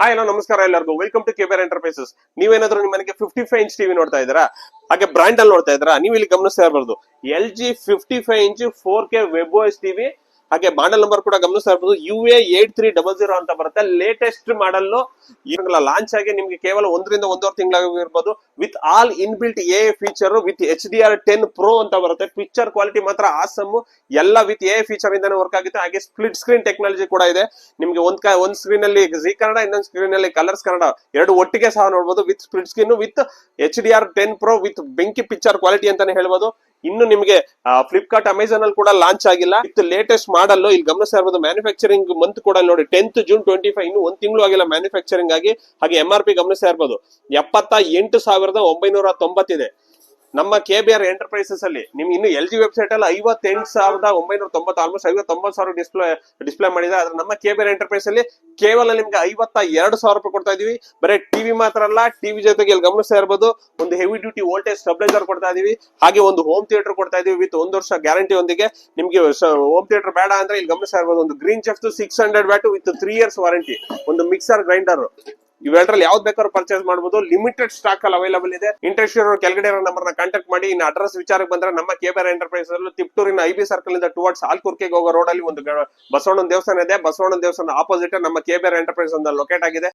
Hi hello ನಮಸ್ಕಾರ ಎಲ್ಲರಿಗೂ. Welcome to ಕೆಬರ್ enterprises ನೀವೇನಾದ್ರೂ ನಿಮ್ಮ ಮನೆಗೆ ಫಿಫ್ಟಿ ಫೈವ್ ಇಂಚ್ ಟಿವಿ ನೋಡ್ತಾ ಇದ್ದೀರಾ? ಹಾಗೆ ಬ್ರ್ಯಾಂಡ್ ಅಲ್ಲಿ ನೋಡ್ತಾ ಇದ್ದೀರಾ? ನೀವು ಇಲ್ಲಿ ಗಮನಿಸ್ತಾ ಇರಬಹುದು L G fifty five inch four K web OS TV ಹಾಗೆ ಮಾಡೆಲ್ ನಂಬರ್ ಕೂಡ ಗಮನಿಸ್ತಾ ಇರ್ಬೋದು. U A eight three double zero ಅಂತ ಬರುತ್ತೆ. ಲೇಟೆಸ್ಟ್ ಮಾಡಲ್ ಇವಾಗಲ ಲಾಂಚ್ ಆಗಿ ನಿಮ್ಗೆ ಕೇವಲ ಒಂದರಿಂದ ಒಂದೂವರೆ ತಿಂಗಳಾಗಿರ್ಬೋದು with all in built A feature with H D R ten pro ಅಂತ ಬರುತ್ತೆ. ಪಿಕ್ಚರ್ ಕ್ವಾಲಿಟಿ ಮಾತ್ರ ಆಸಮ್ ಎಲ್ಲ ವಿತ್ ಎ ಫೀಚರ್ ಇಂದಾನೆ ವರ್ಕ್ ಆಗುತ್ತೆ. ಹಾಗೆ ಸ್ಪ್ಲಿಟ್ ಸ್ಕ್ರೀನ್ ಟೆಕ್ನಾಲಜಿ ಕೂಡ ಇದೆ. ನಿಮ್ಗೆ ಒಂದ್ ಒಂದ್ ಸ್ಕ್ರೀನ್ ಅಲ್ಲಿ ಜಿ ಕನ್ನಡ, ಇನ್ನೊಂದ್ ಸ್ಕ್ರೀನ್ ಅಲ್ಲಿ ಕಲರ್ಸ್ ಕನ್ನಡ ಎರಡು ಒಟ್ಟಿಗೆ ಸಹ ನೋಡಬಹುದು with split screen with H D R ten pro with ಬೆಂಕಿ ಪಿಕ್ಚರ್ ಕ್ವಾಲಿಟಿ ಅಂತಾನೆ ಹೇಳ್ಬೋದು. ಇನ್ನು ನಿಮಗೆ ಫ್ಲಿಪ್ಕಾರ್ಟ್ ಅಮೆಝಾನ್ ಅಲ್ಲಿ ಕೂಡ ಲಾಂಚ್ ಆಗಿಲ್ಲ. ಇತ್ತು ಲೇಟೆಸ್ಟ್ ಮಾಡಲ್ ಇಲ್ಲಿ ಗಮನಿಸ್ತಾ ಮ್ಯಾನುಫ್ಯಾಕ್ಚರಿಂಗ್ ಮಂತ್ ಕೂಡ ನೋಡಿ ಟೆಂತ್ ಜೂನ್ ಟ್ವೆಂಟಿ ಫೈವ್ ಇನ್ನು ಒಂದ್ ತಿಂಗಳು ಆಗಿಲ್ಲ ಮ್ಯಾನುಫ್ಯಾಕ್ಚರಿಂಗ್ ಆಗಿ. ಹಾಗೆ ಎಂ ಆರ್ ಪಿ ಗಮನಿಸ್ತಾ ಇರ್ಬೋದು. ಎಪ್ಪತ್ತ ಎಂಟು ಸಾವಿರದ ಒಂಬೈನೂರ ತೊಂಬತ್ತಿದೆ. ನಮ್ಮ ಕೆ ಬಿ ಆರ್ ಎಂಟರ್ಪ್ರೈಸಸ್ ಅಲ್ಲಿ ನಿಮ್ಗೆ ಇನ್ನು ಎಲ್ ಜಿ ವೆಬ್ಸೈಟ್ ಅಲ್ಲಿ ಐವತ್ತೆಂಟು ಸಾವಿರದ ಒಂಬೈನೂರ ತೊಂಬತ್ತು ಆಲ್ಮೋಸ್ಟ್ ಐವತ್ತೊಂಬತ್ತು ಸಾವಿರ ಡಿಸ್ಪ್ಲೇ ಡಿಸ್ಪ್ಲೇ ಮಾಡಿದೆ ಆದ್ರೆ ನಮ್ಮ ಕೆ ಬಿ ಆರ್ ಎಂಟರ್ಪ್ರೈಸ್ ಅಲ್ಲಿ ಕೇವಲ ನಿಮ್ಗೆ ಐವತ್ತ ಎರಡು ಸಾವಿರ ರೂಪಾಯಿ ಕೊಡ್ತಾ ಇದೀವಿ. ಬರೀ ಟಿವಿ ಮಾತ್ರ ಅಲ್ಲ ಟಿವಿ ಜೊತೆಗೆ ಇಲ್ಲಿ ಗಮನಿಸ್ತಾ ಇರ್ಬೋದು, ಒಂದು ಹೆವಿ ಡ್ಯೂಟಿ ವೋಲ್ಟೇಜ್ ಸ್ಟೆಬಿಲೈಸರ್ ಕೊಡ್ತಾ ಇದೀವಿ. ಹಾಗೆ ಒಂದು ಹೋಮ್ ಥಿಯೇಟರ್ ಕೊಡ್ತಾ ಇದೀವಿ ವಿತ್ ಒಂದು ವರ್ಷ ಗ್ಯಾರಂಟಿ ಒಂದಿಗೆ. ನಿಮ್ಗೆ ಹೋಮ್ ಥಿಯೇಟರ್ ಬೇಡ ಅಂದ್ರೆ ಇಲ್ಲಿ ಗಮನಿಸ್ತಾ ಇರ್ಬೋದು, ಒಂದು green chef six hundred watt with three years warranty ಒಂದು ಮಿಕ್ಸರ್ ಗ್ರೈಂಡರ್ ಇವೆರಡರಲ್ಲಿ ಯಾವ್ದು ಬೇಕಾದ್ರೂ ಪರ್ಚೇಸ್ ಮಾಡಬಹುದು ಲಿಮಿಟೆಡ್ ಸ್ಟಾಕ್ ಅಲ್ಲಿ ಅವೈಲಬಲ್ ಇದೆ. ಇಂಟ್ರೆಸ್ಟ್ ಇರೋ ಕೆಳಗಡೆ ಇರೋ ನಂಬರ್ನ ಕಾಂಟ್ಯಾಕ್ಟ್ ಮಾಡಿ. ಇನ್ನು ಅಡ್ರೆಸ್ ವಿಚಾರಕ್ಕೆ ಬಂದ್ರೆ ನಮ್ಮ ಕೆಬಿಆರ್ ಎಂಟರ್ಪ್ರೈಸ್ ಅಲ್ಲಿ ತಿಪ್ಟೂರಿನ ಐ ಬಿ ಸರ್ಕಲ್ ಇಂದ ಟುವರ್ಡ್ಸ್ ಆಲ್ಕುರ್ಕೆಗೆ ಹೋಗೋ ರೋಡ್ ಅಲ್ಲಿ ಒಂದು ಬಸವಣ್ಣ ದೇವಸ್ಥಾನ ಇದೆ. ಬಸವಣ್ಣನ ದೇವಸ್ಥಾನ ಆಪೋಸಿಟ್ ನಮ್ಮ ಕೆಬಿಆರ್ ಎಂಟರ್ಪ್ರೈಸ್ ಒಂದು ಲೊಕೇಟ್ ಆಗಿದೆ.